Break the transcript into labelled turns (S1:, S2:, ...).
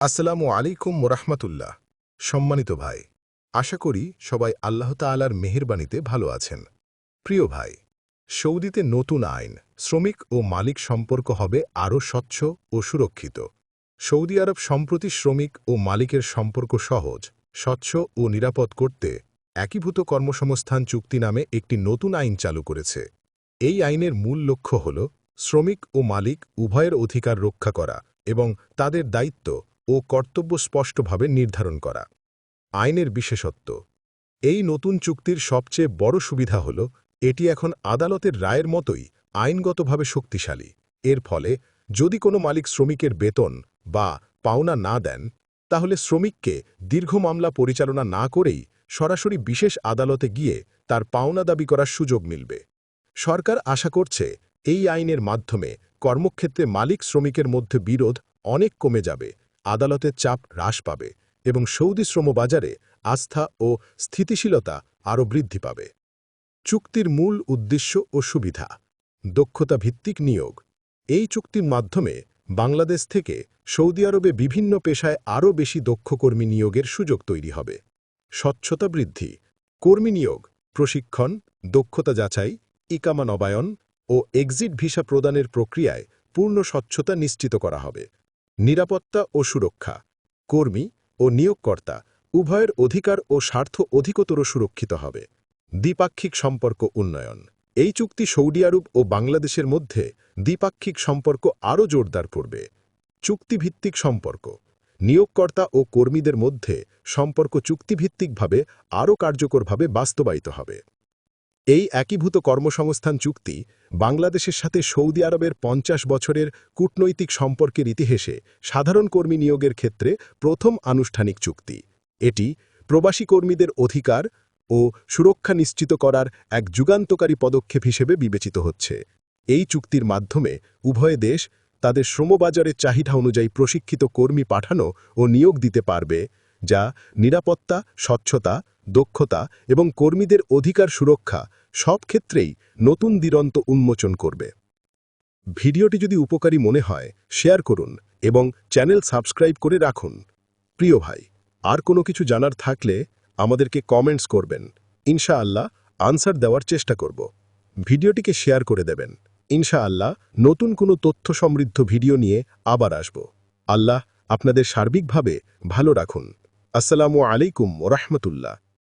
S1: আসসালামু আলাইকুম মোরাহমাতুল্লাহ সম্মানিত ভাই, আশা করি সবাই আল্লাহ তাআলার মেহেরবানিতে ভালো আছেন। প্রিয় ভাই, সৌদিতে নতুন আইন, শ্রমিক ও মালিক সম্পর্ক হবে আরও স্বচ্ছ ও সুরক্ষিত। সৌদি আরব সম্প্রতি শ্রমিক ও মালিকের সম্পর্ক সহজ, স্বচ্ছ ও নিরাপদ করতে একীভূত কর্মসংস্থান চুক্তি নামে একটি নতুন আইন চালু করেছে। এই আইনের মূল লক্ষ্য হল শ্রমিক ও মালিক উভয়ের অধিকার রক্ষা করা এবং তাদের দায়িত্ব ও কর্তব্য স্পষ্টভাবে নির্ধারণ করা। আইনের বিশেষত্ব। এই নতুন চুক্তির সবচেয়ে বড় সুবিধা হল, এটি এখন আদালতের রায়ের মতোই আইনগতভাবে শক্তিশালী। এর ফলে, যদি কোনো মালিক শ্রমিকের বেতন বা পাওনা না দেন, তাহলে শ্রমিককে দীর্ঘ মামলা পরিচালনা না করেই সরাসরি বিশেষ আদালতে গিয়ে তার পাওনা দাবি করার সুযোগ মিলবে। সরকার আশা করছে, এই আইনের মাধ্যমে কর্মক্ষেত্রে মালিক শ্রমিকের মধ্যে বিরোধ অনেক কমে যাবে। আদালতের চাপ হ্রাস পাবে এবং সৌদি শ্রমবাজারে আস্থা ও স্থিতিশীলতা আরও বৃদ্ধি পাবে। চুক্তির মূল উদ্দেশ্য ও সুবিধা দক্ষতা ভিত্তিক নিয়োগ। এই চুক্তির মাধ্যমে বাংলাদেশ থেকে সৌদি আরবে বিভিন্ন পেশায় আরও বেশি দক্ষ কর্মী নিয়োগের সুযোগ তৈরি হবে। স্বচ্ছতা বৃদ্ধি, কর্মী নিয়োগ, প্রশিক্ষণ, দক্ষতা যাচাই, ইকামা নবায়ন ও এক্সিট ভিসা প্রদানের প্রক্রিয়ায় পূর্ণ স্বচ্ছতা নিশ্চিত করা হবে। নিরাপত্তা ও সুরক্ষা, কর্মী ও নিয়োগকর্তা উভয়ের অধিকার ও স্বার্থ অধিকতর সুরক্ষিত হবে। দ্বিপাক্ষিক সম্পর্ক উন্নয়ন, এই চুক্তি সৌদি আরব ও বাংলাদেশের মধ্যে দ্বিপাক্ষিক সম্পর্ক আরও জোরদার করবে। চুক্তিভিত্তিক সম্পর্ক, নিয়োগকর্তা ও কর্মীদের মধ্যে সম্পর্ক চুক্তিভিত্তিকভাবে আরও কার্যকরভাবে বাস্তবায়িত হবে। এই একীভূত কর্মসংস্থান চুক্তি বাংলাদেশের সাথে সৌদি আরবের পঞ্চাশ বছরের কূটনৈতিক সম্পর্কের ইতিহাসে সাধারণ কর্মী নিয়োগের ক্ষেত্রে প্রথম আনুষ্ঠানিক চুক্তি। এটি প্রবাসী কর্মীদের অধিকার ও সুরক্ষা নিশ্চিত করার এক যুগান্তকারী পদক্ষেপ হিসেবে বিবেচিত হচ্ছে। এই চুক্তির মাধ্যমে উভয় দেশ তাদের শ্রমবাজারের চাহিদা অনুযায়ী প্রশিক্ষিত কর্মী পাঠানো ও নিয়োগ দিতে পারবে, যা নিরাপত্তা, স্বচ্ছতা দক্ষতা এবং কর্মীদের অধিকার সুরক্ষা সব ক্ষেত্রেই নতুন দিরন্ত উন্মোচন করবে। ভিডিওটি যদি উপকারী মনে হয়, শেয়ার করুন এবং চ্যানেল সাবস্ক্রাইব করে রাখুন। প্রিয় ভাই, আর কোনো কিছু জানার থাকলে আমাদেরকে কমেন্টস করবেন। ইনশাআল্লাহ আনসার দেওয়ার চেষ্টা করব। ভিডিওটিকে শেয়ার করে দেবেন। ইনশাআল্লাহ নতুন কোনো তথ্য সমৃদ্ধ ভিডিও নিয়ে আবার আসব। আল্লাহ আপনাদের সার্বিকভাবে ভালো রাখুন। আসসালামু আলাইকুম ওরহমতুল্লাহ